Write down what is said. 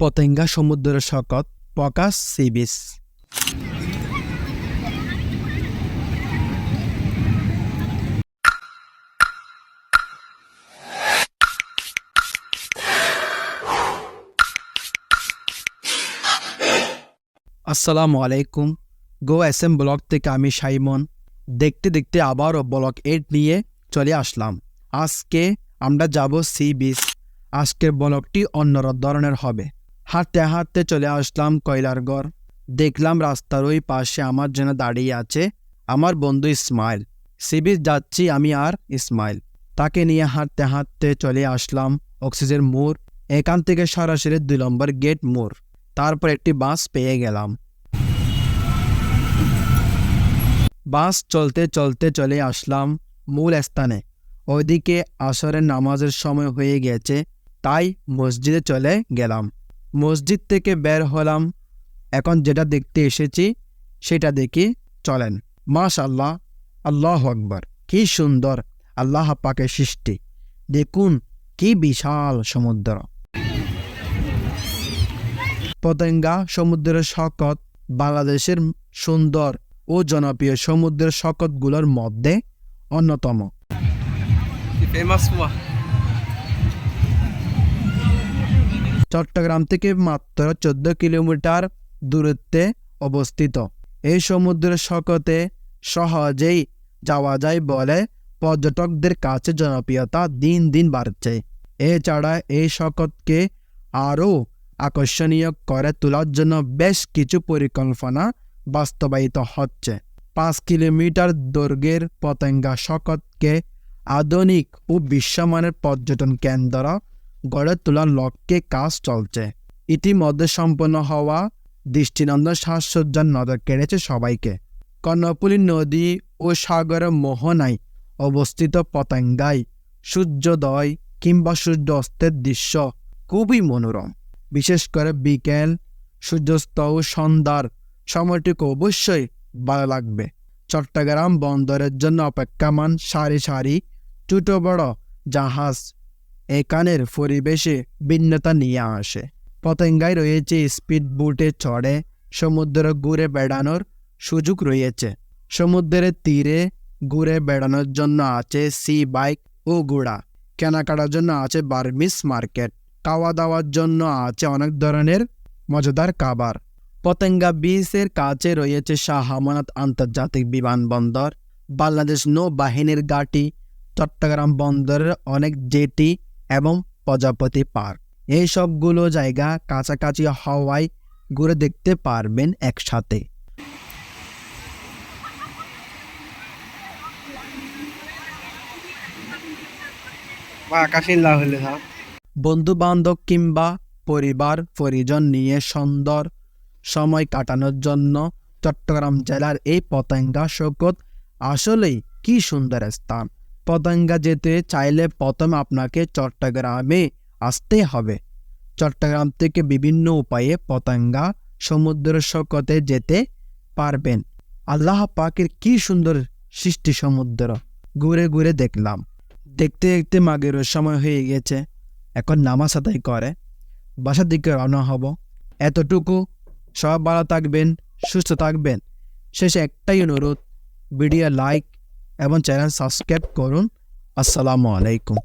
পতেঙ্গা সমুদ্র শকত পকাস sea beach আসসালামু আলাইকুম। গো এস এম ব্লক থেকে আমি সাইমন। দেখতে দেখতে আবারও ব্লক এইট নিয়ে চলে আসলাম। আজকে আমরা যাব সি বিচ আজকের ব্লকটি অন্য ধরনের হবে। হাঁটতে হাঁটতে চলে আসলাম কয়লারগড় দেখলাম রাস্তার ওই পাশে আমার জন্য দাঁড়িয়ে আছে আমার বন্ধু ইসমাইল। সি বিচ যাচ্ছি আমি আর ইসমাইল। তাকে নিয়ে হাঁটতে হাঁটতে চলে আসলাম অক্সিজেন মোড়, এখান থেকে সরাসরি দুই নম্বর গেট মোড়। তারপর একটি বাস পেয়ে গেলাম। বাস চলতে চলতে চলে আসলাম মূল স্থানে। ওইদিকে আসরের নামাজের সময় হয়ে গেছে, তাই মসজিদে চলে গেলাম। মসজিদ থেকে বের হলাম। এখন যেটা দেখতে এসেছি, সেটা দেখি চলেন। মাশাল্লাহ আল্লাহ আকবর, কি সুন্দর, আল্লাহ পাকের সৃষ্টি। দেখুন, কি বিশাল সমুদ্র। পতেঙ্গা সমুদ্রের শকত, বাংলাদেশের সুন্দর ও জনপ্রিয় সমুদ্রের শকতগুলোর মধ্যে অন্যতম। চট্টগ্রাম থেকে মাত্র চোদ্দ কিলোমিটার দূরত্বে অবস্থিত। এই সমুদ্র শকতে সহজেই যাওয়া যায় বলে পর্যটকদের কাছে জনপ্রিয়তা দিন দিন বাড়ছে। এছাড়া এই শকতকে আরও আকর্ষণীয় করে তোলার জন্য বেশ কিছু পরিকল্পনা বাস্তবায়িত হচ্ছে। পাঁচ কিলোমিটার দৈর্ঘ্যের পতেঙ্গা শকতকে আধুনিক ও বিশ্বমানের পর্যটন কেন্দ্র গড়ে তোলার লক্ষ্যে কাজ চলছে। ইতিমধ্যে সম্পন্ন হওয়া দৃষ্টিনন্দন সাজসজ্জার নজর কেড়েছে সবাইকে। কর্ণফুলী নদী ও সাগরের মোহনায় অবস্থিত পতঙ্গায় সূর্যোদয় কিংবা সূর্য অস্তের দৃশ্য খুবই মনোরম। বিশেষ করে বিকেল, সূর্যাস্ত ও সন্ধ্যার সময়টিকে অবশ্যই ভালো লাগবে। চট্টগ্রাম বন্দরের জন্য অপেক্ষমান সারি সারি ছোট বড় জাহাজ এখানের পরিবেশে ভিন্নতা নিয়ে আসে। পতেঙ্গায় রয়েছে স্পিড বোটে চড়ে, সমুদ্র ঘুরে বেড়ানোর সুযোগ রয়েছে। সমুদ্রের তীরে ঘুরে বেড়ানোর জন্য আছে সি বাইক ও ঘোড়া। কেনাকাটার জন্য আছে বার্মিস মার্কেট। খাওয়া দাওয়ার জন্য আছে অনেক ধরনের মজাদার খাবার। পতেঙ্গা বিচের কাছে রয়েছে শাহ আমানত আন্তর্জাতিক বিমানবন্দর। বাংলাদেশ নৌবাহিনীর ঘাঁটি, চট্টগ্রাম বন্দরের অনেক জেটি এবং প্রজাপতি পার্ক। এই সবগুলো জায়গা কাছাকাছি হওয়ায় ঘুরে দেখতে পারবেন একসাথে। হ্যাঁ। বন্ধু বান্ধব কিংবা পরিবার পরিজন নিয়ে সুন্দর সময় কাটানোর জন্য চট্টগ্রাম জেলার এই পতেঙ্গা সৈকত আসলেই কি সুন্দর স্থান। পতেঙ্গা যেতে চাইলে প্রথম আপনাকে চট্টগ্রামে আসতে হবে। চট্টগ্রাম থেকে বিভিন্ন উপায়ে পতঙ্গা সমুদ্র সৈকতে যেতে পারবেন। আল্লাহ পাকের কি সুন্দর সৃষ্টি সমুদ্র। ঘুরে ঘুরে দেখলাম। দেখতে দেখতে মাগের সময় হয়ে গেছে। এখন নামাজ আদায় করে। বাসার দিকে রওনা হব। এতটুকু। সব ভালো থাকবেন, সুস্থ থাকবেন। শেষে একটাই অনুরোধ ভিডিও লাইক এবং চ্যানেল সাবস্ক্রাইব করুন। আসসালামু আলাইকুম।